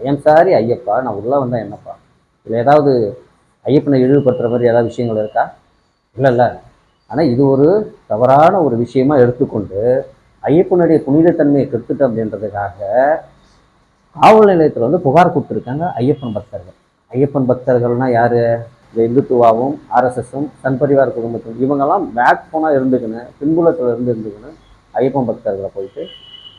ஐயம் sorry Ayyappa நான் உள்ளே வந்தால் என்னப்பா? இதில் ஏதாவது ஐயப்பனை இழிவுபடுத்துகிற மாதிரி ஏதாவது விஷயங்கள் இருக்கா? இல்லை இல்லை. ஆனால் இது ஒரு தவறான ஒரு விஷயமா எடுத்துக்கொண்டு ஐயப்பனுடைய புனிதத்தன்மையை கெடுத்துட்டு அப்படின்றதுக்காக காவல் நிலையத்தில் வந்து புகார் கொடுத்துருக்காங்க ஐயப்பன் பக்தர்கள். ஐயப்பன் பக்தர்கள்னா யார்? இந்த இந்துத்துவாவும் ஆர்எஸ்எஸும் சன் பரிவார் குடும்பத்தும். இவங்கெல்லாம் பேக் போனால் இருந்துக்கணும் பின்புலத்தில் இருந்து இருந்துக்கணும் ஐயப்பன் பக்தர்களை போயிட்டு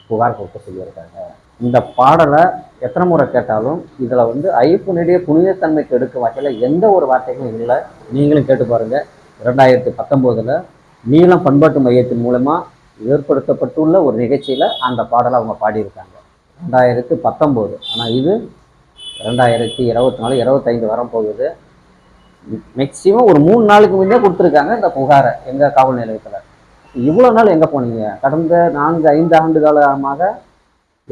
புகார் கொடுக்க சொல்லியிருக்காங்க. இந்த பாடலை எத்தனை முறை கேட்டாலும் இதில் வந்து ஐயப்பனுடைய புனிதத்தன்மைக்கு எடுக்கும் வகையில் எந்த ஒரு வார்த்தைகளும் இல்லை. நீங்களும் கேட்டு பாருங்கள் ரெண்டாயிரத்தி பத்தொம்போதில் நீளம் பண்பாட்டு மையத்தின் மூலமாக ஏற்படுத்தப்பட்டுள்ள ஒரு நிகழ்ச்சியில் அந்த பாடலை அவங்க பாடியிருக்காங்க. ரெண்டாயிரத்து பத்தொம்போது. ஆனால் இது ரெண்டாயிரத்தி இருபத்தி நாலு இருபத்தைந்து வரப்போகுது மேக்சிமம் ஒரு மூணு நாளுக்கு முன்னே கொடுத்துருக்காங்க இந்த புகாரை எங்கள் காவல் நிலையத்தில். இவ்வளோ நாள் எங்கே போனீங்க? கடந்த நான்கு ஐந்து ஆண்டு காலமாக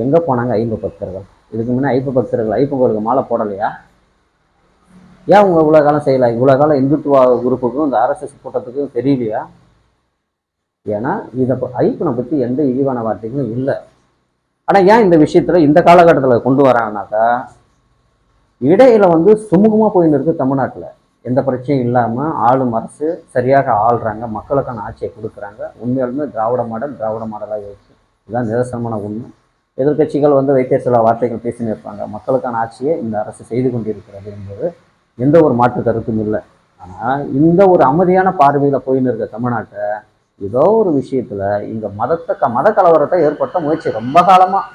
எங்கே போனாங்க ஐம்ப பக்தர்கள்? இதுக்கு முன்னே ஐப்ப பக்தர்கள் ஐப்பங்களுக்கு மாலை போடலையா? ஏன் உங்கள் இவ்வளோ காலம் செய்யலை? இவ்வளோ காலம் இந்துத்துவ குரூப்புக்கும் இந்த ஆர்எஸ்எஸ் கூட்டத்துக்கும் தெரியலையா? ஏன்னா இதை ஐப்பனை பற்றி எந்த இழிவான வார்த்தைகளும் இல்லை. ஆனால் ஏன் இந்த விஷயத்தில் இந்த காலகட்டத்தில் கொண்டு வராங்கனாக்கா இடையில வந்து சுமூகமாக போயின்னு இருக்கு தமிழ்நாட்டில். எந்த பிரச்சனையும் இல்லாமல் ஆளும் அரசு சரியாக ஆள்றாங்க மக்களுக்கான ஆட்சியை கொடுக்குறாங்க. உண்மையாலுமே திராவிட மாடல் திராவிட மாடலாக இருக்கு. இதுதான் நிதர்சனமான உண்மை. எதிர்க்கட்சிகள் வந்து வைத்திய சில வார்த்தைகள் பேசின்னு இருப்பாங்க. மக்களுக்கான ஆட்சியை இந்த அரசு செய்து கொண்டிருக்கிறது என்பது எந்த ஒரு மாற்று கருத்தும் இல்லை. ஆனால் இந்த ஒரு அமைதியான பார்வையில் போயின்னு இருக்க தமிழ்நாட்டை ஏதோ ஒரு விஷயத்தில் இங்கே மதத்தை க மத கலவரத்தை ஏற்பட்ட முயற்சி ரொம்ப காலமாக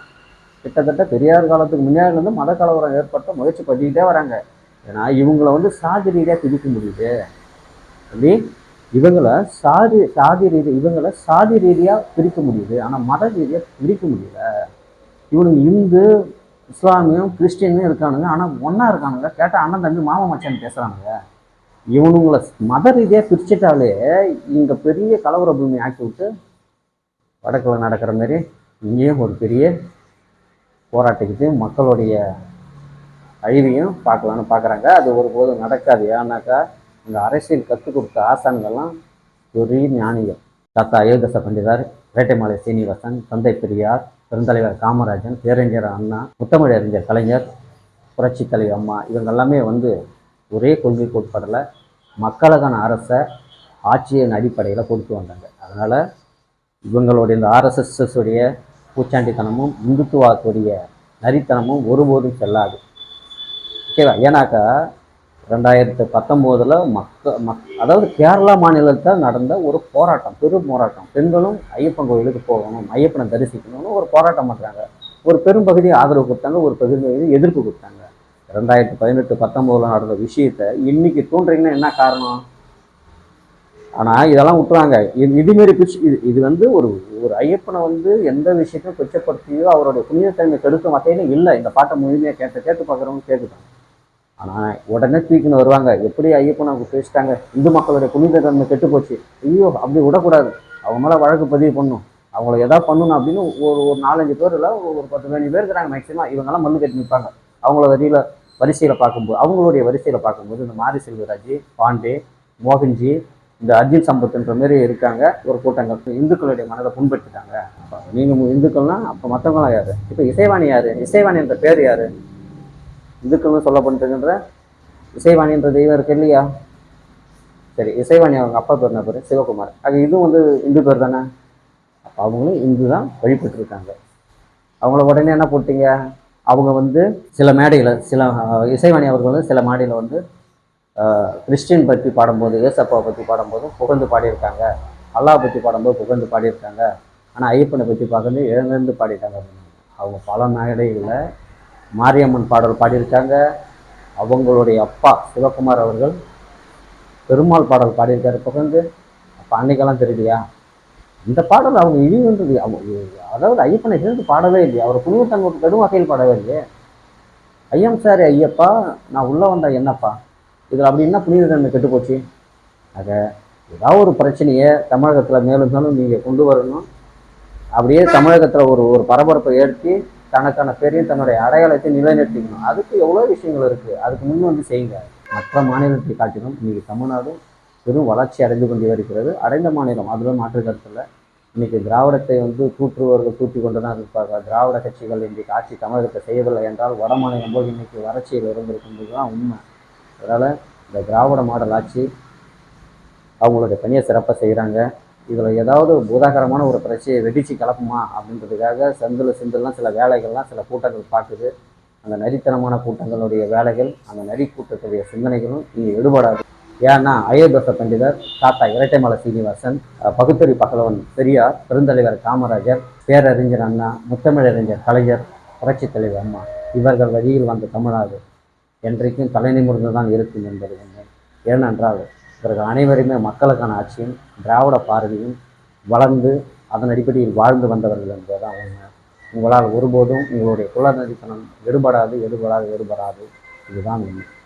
கிட்டத்தட்ட பெரியார் காலத்துக்கு முன்னாடி மத கலவரம் ஏற்பட்ட முயற்சி பண்ணிக்கிட்டே வராங்க. ஏன்னா இவங்கள வந்து சாதி ரீதியாக பிடிக்க முடியுது. அப்படி இவங்களை சாதி சாதி ரீதி இவங்களை சாதி ரீதியாக பிரிக்க முடியுது. ஆனால் மத ரீதியாக பிரிக்க முடியல. இவனுங்க இந்து இஸ்லாமியும் கிறிஸ்டினும் இருக்கானுங்க. ஆனால் ஒன்றா இருக்கானுங்க. கேட்டால் அண்ணன் தம்பி மாமா மச்சான் பேசுகிறானுங்க இவனுங்களை மத ரீதியாக பிரிச்சுட்டாலே இங்கே பெரிய கலவர பூமி ஆக்கி விட்டு வடக்கில் நடக்கிற மாதிரி இங்கேயும் ஒரு பெரிய போராட்டத்துக்கு மக்களுடைய அழிவையும் பார்க்கலான்னு பார்க்குறாங்க. அது ஒருபோதும் நடக்காது. ஏன்னாக்கா இந்த அரசியல் கற்றுக் கொடுத்த ஆசான்கள்லாம் பெரிய ஞானிகள். தாத்தா அயோதச பண்டிதார் வேட்டைமலை சீனிவாசன் தந்தை பெரியார் பெருந்தலைவர் காமராஜன் பேரறிஞர் அண்ணா முத்தமிழ் அறிஞர் கலைஞர் புரட்சி தலைவர் அம்மா இவங்க எல்லாமே வந்து ஒரே கொள்கை கோட்பாடில் மக்களுக்கான அரசை ஆட்சியின் அடிப்படையில் கொடுத்து வந்தாங்க. அதனால் இவங்களுடைய இந்த ஆர்எஸ்எஸ் உடைய பூச்சாண்டித்தனமும் இந்துத்துவத்துடைய நரித்தனமும் ஒருபோதும் செல்லாது. ஓகேவா? ஏன்னாக்கா ரெண்டாயிரத்து பத்தொம்போதில் மக்க மக் அதாவது கேரளா மாநிலத்தில் நடந்த ஒரு போராட்டம் பெரும் போராட்டம். பெண்களும் ஐயப்பன் கோயிலுக்கு போகணும் ஐயப்பனை தரிசிக்கணும்னு ஒரு போராட்டம் பண்ணுறாங்க ஒரு பெரும்பகுதி ஆதரவு கொடுத்தாங்க ஒரு பகுதி எதிர்ப்பு கொடுத்தாங்க. ரெண்டாயிரத்து பதினெட்டு பத்தொம்போதில் நடந்த விஷயத்தை இன்னைக்கு தோன்றீங்கன்னா என்ன காரணம்? ஆனால் இதெல்லாம் விட்டுறாங்க. இது இதுமாரி பிச்சு இது இது வந்து ஒரு ஒரு ஐயப்பனை வந்து எந்த விஷயத்தையும் கொச்சப்படுத்தியோ அவருடைய புனிதத்தன்மை கெடுக்கும் வகையிலும் இல்லை. இந்த பாட்டை முழுமையாக கேட்டு கேட்டு பார்க்குறவங்க கேட்குறாங்க ஆனால் உடனே தூக்கின்னு வருவாங்க. எப்படி ஐயப்பனை அவங்க பேசிட்டாங்க? இந்து மக்களுடைய புனிதத்தன்மை கெட்டு போச்சு ஐயோ அப்படி விடக்கூடாது. அவங்க மேலே வழக்கு பதிவு பண்ணும். அவங்கள எதாவது பண்ணணும் அப்படின்னு ஒரு ஒரு நாலஞ்சு பேர் இல்லை ஒரு பத்து பதினஞ்சு பேர் இருக்கிறாங்க மேக்ஸிமம் இவங்கெல்லாம் மல்லு கட்டி நிற்பாங்க அவங்கள வரியில் வரிசையில் பார்க்கும்போது அவங்களுடைய வரிசையில் பார்க்கும்போது இந்த மாரி செல்வராஜ் பாண்டே மோகன்ஜி இந்த அர்ஜுன் சம்பத்துன்ற மாரி இருக்காங்க. ஒரு கூட்டங்கள். இந்துக்களுடைய மனதை புண்படுத்திட்டாங்க. நீங்கள் இந்துக்கள்னா அப்போ மற்றவங்களாம் யார்? இப்போ இசைவாணி யார்? இசைவாணி என்ற பேர் யார்? இந்துக்கள்னு இசைவாணி இசைவாணின்ற தெய்வம் இருக்கு இல்லையா? சரி இசைவாணி அவங்க அப்பா பேர் என்ன பேர்? சிவகுமார். அது இதுவும் வந்து இந்து பேர் தானே? அப்போ அவங்களும் இந்து தான் வழிபட்டுருக்காங்க. அவங்கள உடனே என்ன போட்டீங்க? அவங்க வந்து சில மேடையில் சில இசைவாணி அவர்கள் வந்து சில மேடையில் வந்து கிறிஸ்டின் பற்றி பாடும்போது ஏசப்பா பற்றி பாடும்போது புகழ்ந்து பாடியிருக்காங்க. அல்லாஹ் பற்றி பாடும்போது புகழ்ந்து பாடியிருக்காங்க. ஆனால் ஐயப்பனை பற்றி பார்க்கும்போது இழந்து பாடிட்டாங்க. அவங்க பல மேடைகளில் மாரியம்மன் பாடல் பாடியிருக்காங்க. அவங்களுடைய அப்பா சிவகுமார் அவர்கள் பெருமாள் பாடல் பாடியிருக்காரு. புகழ்ந்து அப்போ அன்னைக்கெல்லாம் தெரியலையா இந்த பாடல் அவங்க இழிவுன்றது அவங்க அதாவது ஐயப்பனை சேர்ந்து பாடவே இல்லையா. அவர் புனிதத்தன்மை கடும் வகையில் பாடவே இல்லையே. ஐயம் சார் ஐயப்பா நான் உள்ளே வந்தேன் என்னப்பா? இதில் அப்படி என்ன புனிதத்தன்மை கெட்டு போச்சு? ஆக ஏதாவது ஒரு பிரச்சனையை தமிழகத்தில் மேலும் மேலும் நீங்கள் கொண்டு வரணும். அப்படியே தமிழகத்தில் ஒரு ஒரு பரபரப்பை ஏற்றி தனக்கான பேரையும் தன்னுடைய அடையாளத்தை நிலைநிறுத்திக்கணும். அதுக்கு எவ்வளோ விஷயங்கள் இருக்குது அதுக்கு முன் வந்து செய்யுங்க. மற்ற மாநிலத்தை காட்டிலும் இன்றைக்கி தமிழ்நாடு பெரும் வளர்ச்சி அடைந்து கொண்டே வருகிறது. அடைந்த மாநிலம் அதில் மாற்று கருத்தில். இன்றைக்கி திராவிடத்தை வந்து தூற்றுவர்கள் தூற்றி கொண்டு தான் இருப்பாங்க திராவிட கட்சிகள் இன்றைக்கு ஆட்சி தமிழகத்தை செய்யவில்லை என்றால் வட மாநிலம் போது இன்றைக்கி வறட்சியில் இருந்திருக்கின்றது தான் உண்மை. அதனால் இந்த திராவிட மாடல் ஆட்சி அவங்களுடைய பணியை சிறப்பாக செய்கிறாங்க இதில் ஏதாவது பூதாகரமான ஒரு பிரச்சனையை வெடித்து கிளப்புமா அப்படின்றதுக்காக செந்தில் செந்தில்லாம் சில வேலைகள்லாம் சில கூட்டங்கள் பார்க்குது. அந்த நரித்தனமான கூட்டங்களுடைய வேலைகள் அந்த நரி கூட்டத்துடைய சிந்தனைகளும் இங்கே எடுபடாது. ஏன்னா அயோத்தச பண்டிதர் தாத்தா இரட்டைமலை சீனிவாசன் பகுத்தறி பகலவன் பெரியார் பெருந்தலைவர் காமராஜர் பேரறிஞர் அண்ணா முத்தமிழறிஞர் கலைஞர் புரட்சித் தலைவர் அம்மா இவர்கள் வழியில் வந்த தமிழ்நாடு என்றைக்கும் தலைநிமிர்ந்து தான் இருக்கும் என்பது உண்மை. ஏனென்றால் இவர்கள் அனைவருமே மக்களுக்கான ஆட்சியும் திராவிட பார்வையும் வளர்ந்து அதன் அடிப்படையில் வாழ்ந்து வந்தவர்கள் என்பதுதான் உண்மை. உங்களால் ஒருபோதும் உங்களுடைய குலநதித்தனம் எடுபடாது எடுபடாது எடுபடாது இதுதான் உண்மை.